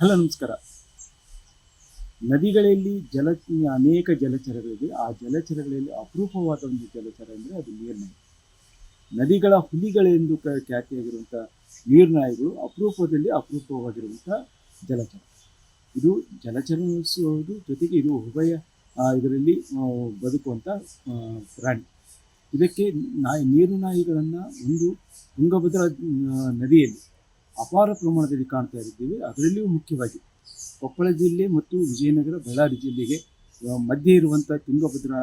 Hello, ನಮಸ್ಕಾರ. ನದಿಗಳಲ್ಲಿ ಜಲ ಅನೇಕ ಜಲಚರಗಳಿವೆ ಆ ಜಲಚರಗಳಲ್ಲಿ ಅಪರೂಪವಾದ ಒಂದು ಜಲಚರ ಅಂದರೆ ಅದು ನೀರ್ನಾಯಿ ನದಿಗಳ ಹುಲಿಗಳೆಂದು ಕ ಖ್ಯಾತಿಯಾಗಿರುವಂಥ ನೀರ್ನಾಯಿಗಳು ಅಪರೂಪದಲ್ಲಿ ಅಪರೂಪವಾಗಿರುವಂಥ ಜಲಚರ. ಇದು ಜಲಚರಿಸುವುದು ಜೊತೆಗೆ ಇದು ಉಭಯ ಇದರಲ್ಲಿ ಬದುಕುವಂಥ ಪ್ರಾಣಿ. ಇದಕ್ಕೆ ನಾಯಿ, ನೀರು ನಾಯಿಗಳನ್ನು ಒಂದು ತುಂಗಭದ್ರಾ ನದಿಯಲ್ಲಿ ಅಪಾರ ಪ್ರಮಾಣದಲ್ಲಿ ಕಾಣ್ತಾ ಇದ್ದೀವಿ. ಅದರಲ್ಲಿಯೂ ಮುಖ್ಯವಾಗಿ ಕೊಪ್ಪಳ ಜಿಲ್ಲೆ ಮತ್ತು ವಿಜಯನಗರ ಬಳ್ಳಾರಿ ಜಿಲ್ಲೆಗೆ ಮಧ್ಯೆ ಇರುವಂಥ ತುಂಗಭದ್ರಾ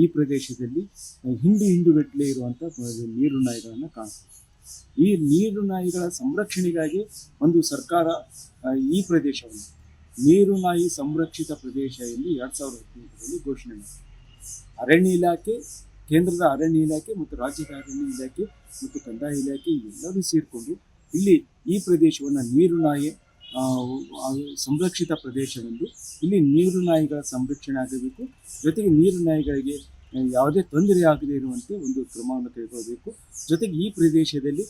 ಈ ಪ್ರದೇಶದಲ್ಲಿ ಹಿಂಡು ಹಿಂಡುಗಟ್ಟಲೆ ಇರುವಂಥ ನೀರು ನಾಯಿಗಳನ್ನು ಕಾಣ್ತೀವಿ ಈ ನೀರು ನಾಯಿಗಳ ಸಂರಕ್ಷಣೆಗಾಗಿ ಒಂದು ಸರ್ಕಾರ ಈ ಪ್ರದೇಶವನ್ನು, ನೀರು ನಾಯಿ ಸಂರಕ್ಷಿತ ಪ್ರದೇಶ ಎಂದು ಎರಡು ಸಾವಿರದ ಹದಿನೆಂಟರಲ್ಲಿ ಘೋಷಣೆ ಮಾಡಿದೆ ಅರಣ್ಯ ಇಲಾಖೆ, ಕೇಂದ್ರದ ಅರಣ್ಯ ಇಲಾಖೆ ಮತ್ತು ರಾಜ್ಯದ ಅರಣ್ಯ ಇಲಾಖೆ ಮತ್ತು ಕಂದಾಯ ಇಲಾಖೆ ಎಲ್ಲರೂ ಸೇರಿಕೊಂಡು ಇಲ್ಲಿ ಈ ಪ್ರದೇಶವನ್ನು ನೀರು ನಾಯಿ ಸಂರಕ್ಷಿತ ಪ್ರದೇಶವೆಂದು. ಇಲ್ಲಿ ನೀರು ನಾಯಿಗಳ ಸಂರಕ್ಷಣೆ ಆಗಬೇಕು. ಜೊತೆಗೆ ನೀರು ನಾಯಿಗಳಿಗೆ ಯಾವುದೇ ತೊಂದರೆ ಆಗದೇ ಇರುವಂತೆ ಒಂದು ಕ್ರಮವನ್ನು ಕೈಗೊಳ್ಳಬೇಕು ಜೊತೆಗೆ ಈ ಪ್ರದೇಶದಲ್ಲಿ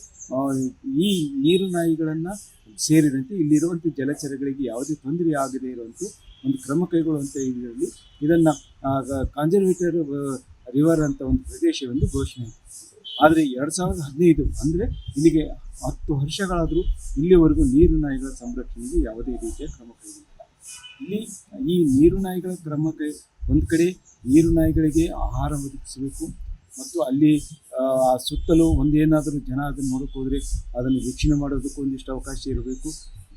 ಈ ನೀರು ನಾಯಿಗಳನ್ನು ಸೇರಿದಂತೆ ಇಲ್ಲಿರುವಂಥ ಜಲಚರಗಳಿಗೆ ಯಾವುದೇ ತೊಂದರೆ ಆಗದೇ ಇರುವಂತೆ ಒಂದು ಕ್ರಮ ಕೈಗೊಳ್ಳುವಂಥ ಇದರಲ್ಲಿ ಇದನ್ನು ಕಾನ್ಸರ್ವೇಟರ್ ರಿವರ್ ಅಂತ ಒಂದು ಪ್ರದೇಶವೆಂದು ಘೋಷಣೆ. ಆದರೆ ಎರಡು ಸಾವಿರದ ಹದಿನೈದು ಅಂದರೆ ಇಲ್ಲಿಗೆ ಹತ್ತು ವರ್ಷಗಳಾದರೂ ಇಲ್ಲಿವರೆಗೂ ನೀರು ನಾಯಿಗಳ ಸಂರಕ್ಷಣೆಗೆ ಯಾವುದೇ ರೀತಿಯ ಕ್ರಮ ಕೈಗೊಂಡಿಲ್ಲ. ಇಲ್ಲಿ ಈ ನೀರು ನಾಯಿಗಳ ಕ್ರಮ ಕೈ, ಒಂದು ಕಡೆ ನೀರು ನಾಯಿಗಳಿಗೆ ಆಹಾರ ಒದಗಿಸಬೇಕು ಮತ್ತು ಅಲ್ಲಿ ಸುತ್ತಲೂ ಒಂದೇನಾದರೂ ಜನ ಅದನ್ನು ನೋಡಕ್ಕೆ ಹೋದರೆ ಅದನ್ನು ವೀಕ್ಷಣೆ ಮಾಡೋದಕ್ಕೂ ಒಂದಿಷ್ಟು ಅವಕಾಶ ಇರಬೇಕು.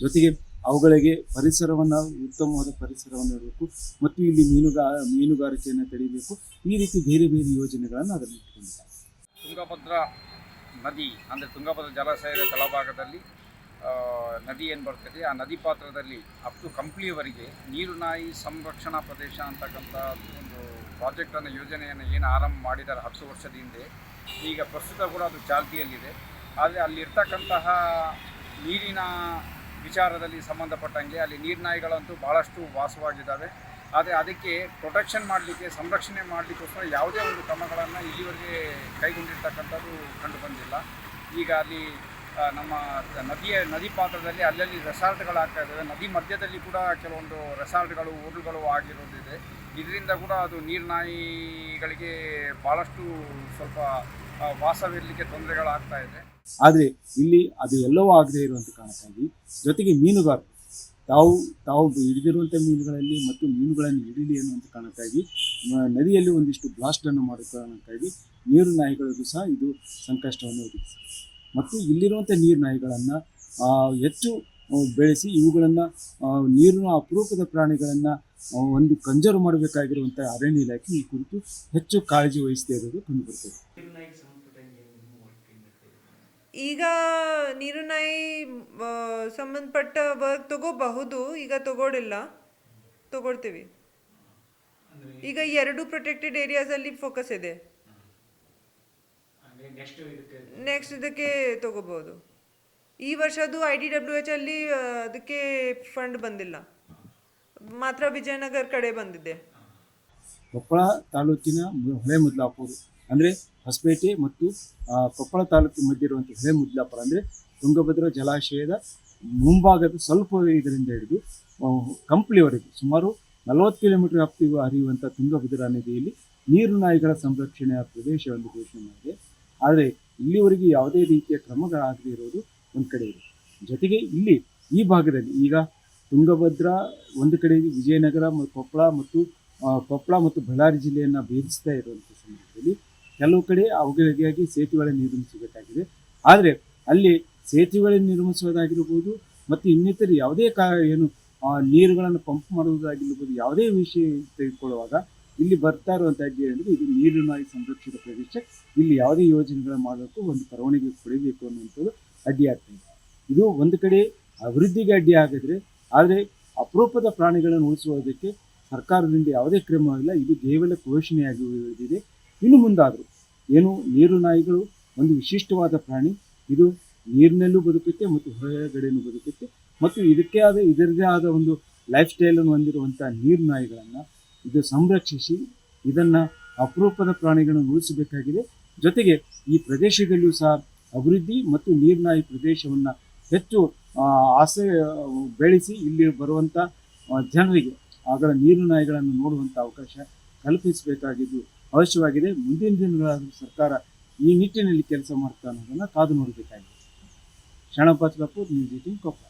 ಜೊತೆಗೆ ಅವುಗಳಿಗೆ ಪರಿಸರವನ್ನು, ಉತ್ತಮವಾದ ಪರಿಸರವನ್ನು ಇರಬೇಕು ಮತ್ತು ಇಲ್ಲಿ ಮೀನುಗಾ, ಮೀನುಗಾರಿಕೆಯನ್ನು ತಡಿಬೇಕು. ಈ ರೀತಿ ಬೇರೆ ಬೇರೆ ಯೋಜನೆಗಳನ್ನು ಅದನ್ನು ಇಟ್ಕೊಂಡಿದ್ದಾರೆ. ತುಂಗಭದ್ರಾ ನದಿ, ಅಂದರೆ ತುಂಗಭದ್ರಾ ಜಲಾಶಯದ ತಳಭಾಗದಲ್ಲಿ ನದಿ ಏನು ಬರ್ತದೆ, ಆ ನದಿ ಪಾತ್ರದಲ್ಲಿ ಅಪ್ ಟು ಕಂಪ್ಲಿಯವರೆಗೆ ನೀರು ನಾಯಿ ಸಂರಕ್ಷಣಾ ಪ್ರದೇಶ ಅಂತಕ್ಕಂಥ ಒಂದು ಪ್ರಾಜೆಕ್ಟನ್ನು ಯೋಜನೆಯನ್ನು ಏನು ಆರಂಭ ಮಾಡಿದ್ದಾರೆ ಹತ್ತು ವರ್ಷದ ಹಿಂದೆ, ಈಗ ಪ್ರಸ್ತುತ ಕೂಡ ಅದು ಚಾಲ್ತಿಯಲ್ಲಿದೆ. ಆದರೆ ಅಲ್ಲಿರ್ತಕ್ಕಂತಹ ನೀರಿನ ವಿಚಾರದಲ್ಲಿ ಸಂಬಂಧಪಟ್ಟಂಗೆ ಅಲ್ಲಿ ನೀರ್ನಾಯಿಗಳಂತೂ ಭಾಳಷ್ಟು ವಾಸವಾಗಿದ್ದಾವೆ. ಆದರೆ ಅದಕ್ಕೆ ಪ್ರೊಟೆಕ್ಷನ್ ಮಾಡಲಿಕ್ಕೆ, ಸಂರಕ್ಷಣೆ ಮಾಡಲಿಕ್ಕೋಸ್ಕರ ಯಾವುದೇ ಒಂದು ಕ್ರಮಗಳನ್ನು ಇಲ್ಲಿವರೆಗೆ ಕೈಗೊಂಡಿರ್ತಕ್ಕಂಥದ್ದು ಕಂಡು ಬಂದಿಲ್ಲ. ಈಗ ಅಲ್ಲಿ ನಮ್ಮ ನದಿಯ, ನದಿ ಪಾತ್ರದಲ್ಲಿ ಅಲ್ಲಲ್ಲಿ ರೆಸಾರ್ಟ್ಗಳಾಗ್ತಾ ಇದ್ದಾವೆ ನದಿ ಮಧ್ಯದಲ್ಲಿ ಕೂಡ ಕೆಲವೊಂದು ರೆಸಾರ್ಟ್ಗಳು ಹೋಟೆಲ್ಗಳು ಆಗಿರೋದಿದೆ. ಇದರಿಂದ ಕೂಡ ಅದು ನೀರ್ನಾಯಿಗಳಿಗೆ ಭಾಳಷ್ಟು ಸ್ವಲ್ಪ ವಾಸವಿರಲಿಕ್ಕೆ ತೊಂದರೆಗಳಾಗ್ತಾ ಇದೆ. ಆದರೆ ಇಲ್ಲಿ ಅದು ಎಲ್ಲವೂ ಆಗದೇ ಇರುವಂಥ ಕಾರಣಕ್ಕಾಗಿ ಜೊತೆಗೆ ಮೀನುಗಾರರು. ತಾವು ತಾವು ಹಿಡಿದಿರುವಂಥ ಮೀನುಗಳಲ್ಲಿ ಮತ್ತು ಮೀನುಗಳನ್ನು ಹಿಡೀಲಿ ಅನ್ನುವಂಥ ಕಾರಣಕ್ಕಾಗಿ ನದಿಯಲ್ಲಿ ಒಂದಿಷ್ಟು ಬ್ಲಾಸ್ಟನ್ನು ಮಾಡುವ ಕಾರಣಕ್ಕಾಗಿ ನೀರು ನಾಯಿಗಳಿಗೂ ಸಹ ಇದು ಸಂಕಷ್ಟವನ್ನು ಒದಗಿಸಿದೆ ಮತ್ತು ಇಲ್ಲಿರುವಂಥ ನೀರು ನಾಯಿಗಳನ್ನು ಹೆಚ್ಚು ಬೆಳೆಸಿ ಇವುಗಳನ್ನು ನೀರಿನ ಅಪರೂಪದ ಪ್ರಾಣಿಗಳನ್ನು ಒಂದು ಕಂಜರ್ವ್ ಮಾಡಬೇಕಾಗಿರುವಂಥ ಅರಣ್ಯ ಇಲಾಖೆ ಈ ಕುರಿತು ಹೆಚ್ಚು ಕಾಳಜಿ ವಹಿಸದೇ ಇರೋದು ಕಂಡುಬರ್ತದೆ. ಈಗ ನೀರು ನಾಯಿ ಸಂಬಂಧಪಟ್ಟ ವರ್ಕ್ ತಗೋಬಹುದು ಈಗ ತಗೊಳಿಲ್ಲ. ತಗೊಳ್ತೀವಿ. ಈಗ ಎರಡು ಪ್ರೊಟೆಕ್ಟೆಡ್ ಏರಿಯಾಸ್ ಅಲ್ಲಿ ಫೋಕಸ್ ಇದೆ. ನೆಕ್ಸ್ಟ್ ಇದಕ್ಕೆ ತಗೋಬಹುದು. ಈ ವರ್ಷದ್ದು ಐ ಡಿ ಡಬ್ಲ್ಯೂ ಎಚ್ ಅಲ್ಲಿ ಅದಕ್ಕೆ ಫಂಡ್ ಬಂದಿಲ್ಲ. ಮಾತ್ರ ವಿಜಯನಗರ ಕಡೆ ಬಂದಿದೆ. ಕೊಪ್ಪಳ ತಾಲೂಕಿನ ಹೊಳೆ ಮುದ್ಲಾಪುರ. ಅಂದರೆ ಹೊಸಪೇಟೆ ಮತ್ತು ಕೊಪ್ಪಳ ತಾಲೂಕಿನ ಮಧ್ಯೆ ಇರುವಂಥ ಹಳೆ ಮುದ್ಲಾಪುರ ಅಂದರೆ ತುಂಗಭದ್ರಾ ಜಲಾಶಯದ ಮುಂಭಾಗದ ಸ್ವಲ್ಪ ಇದರಿಂದ ಹಿಡಿದು ಕಂಪ್ಲಿವರೆಗೆ ಸುಮಾರು ನಲವತ್ತು ಕಿಲೋಮೀಟರ್ ವ್ಯಾಪ್ತಿಗೂ ಹರಿಯುವಂಥ ತುಂಗಭದ್ರಾ ನದಿಯಲ್ಲಿ ನೀರು ನಾಯಿಗಳ ಸಂರಕ್ಷಣೆಯ ಪ್ರದೇಶವನ್ನು ಘೋಷಣೆ ಮಾಡಿದೆ. ಆದರೆ ಇಲ್ಲಿವರೆಗೆ ಯಾವುದೇ ರೀತಿಯ ಕ್ರಮಗಳಾಗದೇ ಇರೋದು ಒಂದು ಕಡೆ ಇದೆ. ಜೊತೆಗೆ ಇಲ್ಲಿ ಈ ಭಾಗದಲ್ಲಿ ಈಗ ತುಂಗಭದ್ರಾ ಒಂದು ಕಡೆ ವಿಜಯನಗರ ಮತ್ತು ಕೊಪ್ಪಳ ಮತ್ತು ಕೊಪ್ಪಳ ಮತ್ತು ಬಳ್ಳಾರಿ ಜಿಲ್ಲೆಯನ್ನು ಭೇದಿಸ್ತಾ ಇರುವಂಥ ಸಂದರ್ಭದಲ್ಲಿ ಕೆಲವು ಕಡೆ ಅವುಗಳಿಗಾಗಿ ಸೇತುವೆಗಳನ್ನು ನಿರ್ಮಿಸಬೇಕಾಗಿದೆ. ಆದರೆ ಅಲ್ಲಿ ಸೇತುವೆಗಳನ್ನು ನಿರ್ಮಿಸುವುದಾಗಿರ್ಬೋದು, ಮತ್ತು ಇನ್ನಿತರ ಯಾವುದೇ ಕಾ, ಏನು ನೀರುಗಳನ್ನು ಪಂಪ್ ಮಾಡುವುದಾಗಿರ್ಬೋದು, ಯಾವುದೇ ವಿಷಯ ತೆಗೆದುಕೊಳ್ಳುವಾಗ ಇಲ್ಲಿ ಬರ್ತಾ ಇರುವಂಥ ಅಡ್ಡಿ ಅಂದರೆ ಇದು ನೀರಿನಾಗಿ ಸಂರಕ್ಷಿತ ಪ್ರದೇಶ. ಇಲ್ಲಿ ಯಾವುದೇ ಯೋಜನೆಗಳನ್ನು ಮಾಡಬೇಕು, ಒಂದು ಪರವಾನಗಿ ಕೊಡಬೇಕು ಅನ್ನುವಂಥದ್ದು ಅಡ್ಡಿ ಆಗ್ತದೆ ಇದು. ಒಂದು ಕಡೆ ಅಭಿವೃದ್ಧಿಗೆ ಅಡ್ಡಿ ಆಗಿದ್ರೆ, ಆದರೆ ಅಪರೂಪದ ಪ್ರಾಣಿಗಳನ್ನು ಉಳಿಸುವುದಕ್ಕೆ ಸರ್ಕಾರದಿಂದ ಯಾವುದೇ ಕ್ರಮವಿಲ್ಲ ಇದು ಕೇವಲ ಘೋಷಣೆಯಾಗಿ ಉಳಿದಿದೆ. ಇನ್ನು ಮುಂದಾದರೂ ಏನು ನೀರು ನಾಯಿಗಳು, ಒಂದು ವಿಶಿಷ್ಟವಾದ ಪ್ರಾಣಿ, ಇದು ನೀರಿನಲ್ಲೂ ಬದುಕುತ್ತೆ ಮತ್ತು ಹೊರಗಡೆನೂ ಬದುಕುತ್ತೆ. ಮತ್ತು ಇದಕ್ಕೆ ಆದ ಇದರದೇ ಆದ ಒಂದು ಲೈಫ್ ಸ್ಟೈಲನ್ನು ಹೊಂದಿರುವಂಥ ನೀರು ನಾಯಿಗಳನ್ನು ಇದು ಸಂರಕ್ಷಿಸಿ, ಇದನ್ನು ಅಪರೂಪದ ಪ್ರಾಣಿಗಳನ್ನು ಉಳಿಸಬೇಕಾಗಿದೆ. ಜೊತೆಗೆ ಈ ಪ್ರದೇಶದಲ್ಲೂ ಸಹ ಅಭಿವೃದ್ಧಿ ಮತ್ತು ನೀರ್ನಾಯಿ ಪ್ರದೇಶವನ್ನು ಹೆಚ್ಚು ಆಸೆ, ಬೆಳೆಸಿ ಇಲ್ಲಿ ಬರುವಂಥ ಜನರಿಗೆ ಆಗಲ ನೀರು ನಾಯಿಗಳನ್ನು ನೋಡುವಂಥ ಅವಕಾಶ ಕಲ್ಪಿಸಬೇಕಾಗಿದ್ದು ಅವಶ್ಯವಾಗಿದೆ. ಮುಂದಿನ ದಿನಗಳಾದರೂ ಸರ್ಕಾರ ಈ ನಿಟ್ಟಿನಲ್ಲಿ ಕೆಲಸ ಮಾಡ್ತಾ ಅನ್ನೋದನ್ನು ಕಾದು ನೋಡಬೇಕಾಗಿದೆ. Sharanappa news eighteen Koppal